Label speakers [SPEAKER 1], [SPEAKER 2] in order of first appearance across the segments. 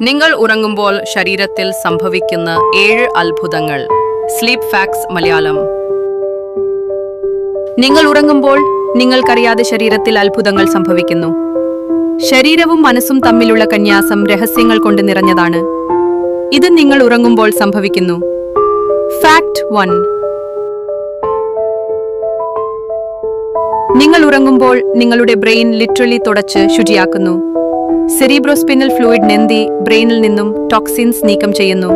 [SPEAKER 1] നിങ്ങൾ ഉറങ്ങുമ്പോൾ ശരീരത്തിൽ സംഭവിക്കുന്ന ഏഴ് അത്ഭുതങ്ങൾ. Sleep facts Malayalam. നിങ്ങൾ ഉറങ്ങുമ്പോൾ നിങ്ങൾക്കറിയാതെ ശരീരത്തിൽ അത്ഭുതങ്ങൾ സംഭവിക്കുന്നു. ശരീരവും മനസ്സും തമ്മിലുള്ള കന്യാസം രഹസ്യങ്ങൾ കൊണ്ട് നിറഞ്ഞതാണ്. ഇത് നിങ്ങൾ ഉറങ്ങുമ്പോൾ സംഭവിക്കുന്നു. ഫാക്ട് വൺ നിങ്ങൾ ഉറങ്ങുമ്പോൾ നിങ്ങളുടെ ബ്രെയിൻ ലിറ്ററലി തുടച്ച് ശുചിയാക്കുന്നു. സെറീബ്രോസ്പിനൽ ഫ്ലൂയിഡ് നെന്തി ബ്രെയിനിൽ നിന്നും ടോക്സിൻസ് നീക്കം ചെയ്യുന്നു.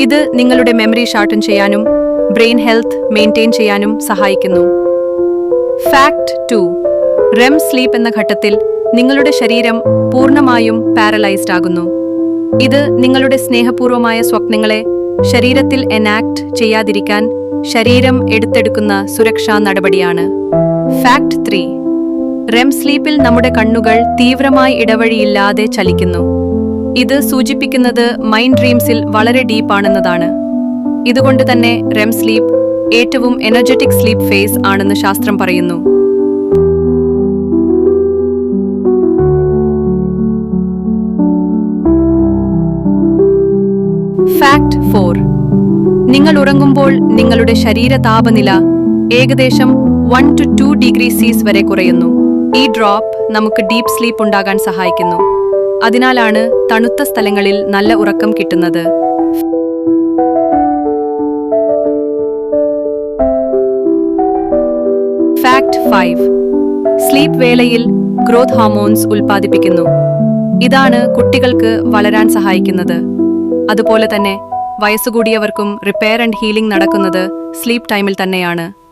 [SPEAKER 1] ഇത് നിങ്ങളുടെ മെമ്മറി ഷാർട്ടൺ ചെയ്യാനും ബ്രെയിൻ ഹെൽത്ത് മെയിന്റെയിൻ ചെയ്യാനും സഹായിക്കുന്നു. Fact to. റെം സ്ലീപ്പ് എന്ന ഘട്ടത്തിൽ നിങ്ങളുടെ ശരീരം പൂർണമായും പാരലൈസ്ഡ് ആകുന്നു. ഇത് നിങ്ങളുടെ സ്നേഹപൂർവമായ സ്വപ്നങ്ങളെ ശരീരത്തിൽ എനാക്ട് ചെയ്യാതിരിക്കാൻ ശരീരം എടുത്തെടുക്കുന്ന സുരക്ഷാ നടപടിയാണ്. Fact three. റെം സ്ലീപ്പിൽ നമ്മുടെ കണ്ണുകൾ തീവ്രമായി ഇടവഴിയില്ലാതെ ചലിക്കുന്നു. ഇത് സൂചിപ്പിക്കുന്നത് മൈൻഡ് ഡ്രീംസിൽ വളരെ ഡീപ്പാണെന്നതാണ് ഇതുകൊണ്ട് തന്നെ റെം സ്ലീപ്പ് ഏറ്റവും എനർജറ്റിക് സ്ലീപ്പ് ഫേസ് ആണെന്ന് ശാസ്ത്രം പറയുന്നു. ഫാക്ട് ഫോർ നിങ്ങൾ ഉറങ്ങുമ്പോൾ നിങ്ങളുടെ ശരീര താപനില ഏകദേശം വൺ ടു ടു ഡിഗ്രി സീസ് വരെ കുറയുന്നു. ഈ ഡ്രോപ്പ് നമുക്ക് ഡീപ്പ് സ്ലീപ്പ് ഉണ്ടാകാൻ സഹായിക്കുന്നു. അതിനാലാണ് തണുത്ത സ്ഥലങ്ങളിൽ നല്ല ഉറക്കം കിട്ടുന്നത്. ഫാക്ട് ഫൈവ് സ്ലീപ്പ് വേളയിൽ ഗ്രോത്ത് ഹോർമോൺസ് ഉൽപ്പാദിപ്പിക്കുന്നു. ഇതാണ് കുട്ടികൾക്ക് വളരാൻ സഹായിക്കുന്നത്. അതുപോലെ തന്നെ വയസ്സുകൂടിയവർക്കും റിപ്പയർ ആൻഡ് ഹീലിംഗ് നടക്കുന്നത് സ്ലീപ്പ് ടൈമിൽ തന്നെയാണ്.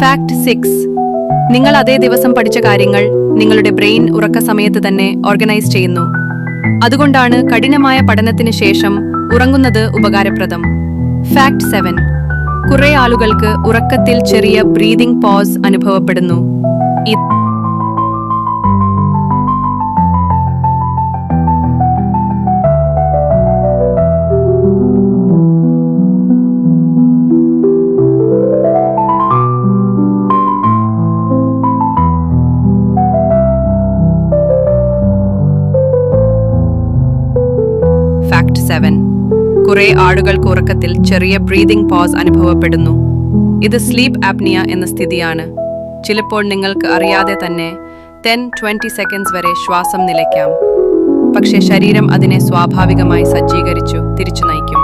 [SPEAKER 1] ഫാക്ട് സിക്സ് നിങ്ങൾ അതേ ദിവസം പഠിച്ച കാര്യങ്ങൾ നിങ്ങളുടെ ബ്രെയിൻ ഉറക്ക സമയത്ത് തന്നെ ഓർഗനൈസ് ചെയ്യുന്നു. അതുകൊണ്ടാണ് കഠിനമായ പഠനത്തിന് ശേഷം ഉറങ്ങുന്നത് ഉപകാരപ്രദം. ഫാക്ട് സെവൻ കുറെ ആളുകൾക്ക് ഉറക്കത്തിൽ ചെറിയ ബ്രീതിംഗ് പോസ് അനുഭവപ്പെടുന്നു. സെവൻ കുറെ ആളുകൾക്ക് ഉറക്കത്തിൽ ചെറിയ ബ്രീതിംഗ് പോസ് അനുഭവപ്പെടുന്നു. ഇത് സ്ലീപ്പ് ആപ്നിയ എന്ന സ്ഥിതിയാണ്. ചിലപ്പോൾ നിങ്ങൾക്ക് അറിയാതെ തന്നെ ടെൻ ട്വന്റി സെക്കൻഡ്സ് വരെ ശ്വാസം നിലയ്ക്കാം. പക്ഷേ ശരീരം അതിനെ സ്വാഭാവികമായി സജ്ജീകരിച്ചു തിരിച്ചു നയിക്കും.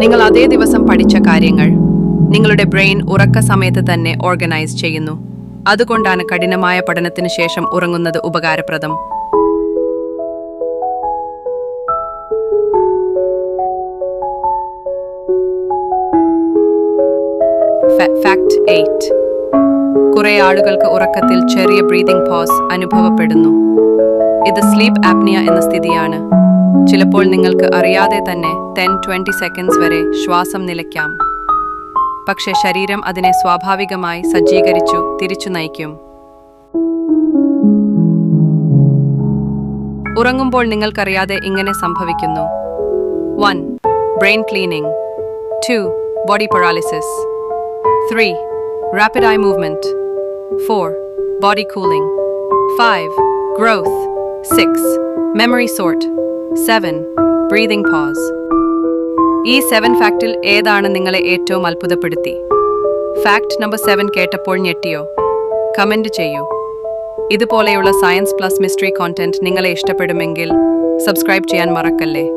[SPEAKER 1] നിങ്ങൾ അതേ ദിവസം പഠിച്ച കാര്യങ്ങൾ നിങ്ങളുടെ ബ്രെയിൻ ഉറക്ക സമയത്ത് തന്നെ ഓർഗനൈസ് ചെയ്യുന്നു. അതുകൊണ്ടാണ് കഠിനമായ പഠനത്തിന് ശേഷം ഉറങ്ങുന്നത് ഉപകാരപ്രദം. കുറെ ആളുകൾക്ക് ഉറക്കത്തിൽ ചെറിയ ബ്രീതിംഗ് പോസ് അനുഭവപ്പെടുന്നു. ഇത് സ്ലീപ്പ് ആപ്നിയ എന്ന സ്ഥിതിയാണ്. ചിലപ്പോൾ നിങ്ങൾക്ക് അറിയാതെ തന്നെ ടെൻ ട്വന്റി സെക്കൻഡ്സ് വരെ ശ്വാസം നിലയ്ക്കാം. പക്ഷേ ശരീരം അതിനെ സ്വാഭാവികമായി സജ്ജീകരിച്ചു തിരിച്ചു നയിക്കും. ഉറങ്ങുമ്പോൾ നിങ്ങൾക്കറിയാതെ ഇങ്ങനെ സംഭവിക്കുന്നു. One brain cleaning. Two body paralysis three rapid eye movement four body cooling. Five growth. Six memory sort. Seven breathing pause. ഈ സെവൻ ഫാക്റ്റിൽ ഏതാണ് നിങ്ങളെ ഏറ്റവും അത്ഭുതപ്പെടുത്തി? ഫാക്ട് നമ്പർ സെവൻ കേട്ടപ്പോൾ ഞെട്ടിയോ? കമന്റ് ചെയ്യൂ. ഇതുപോലെയുള്ള സയൻസ് പ്ലസ് മിസ്റ്ററി കോണ്ടന്റ് നിങ്ങളെ ഇഷ്ടപ്പെടുമെങ്കിൽ സബ്സ്ക്രൈബ് ചെയ്യാൻ മറക്കല്ലേ?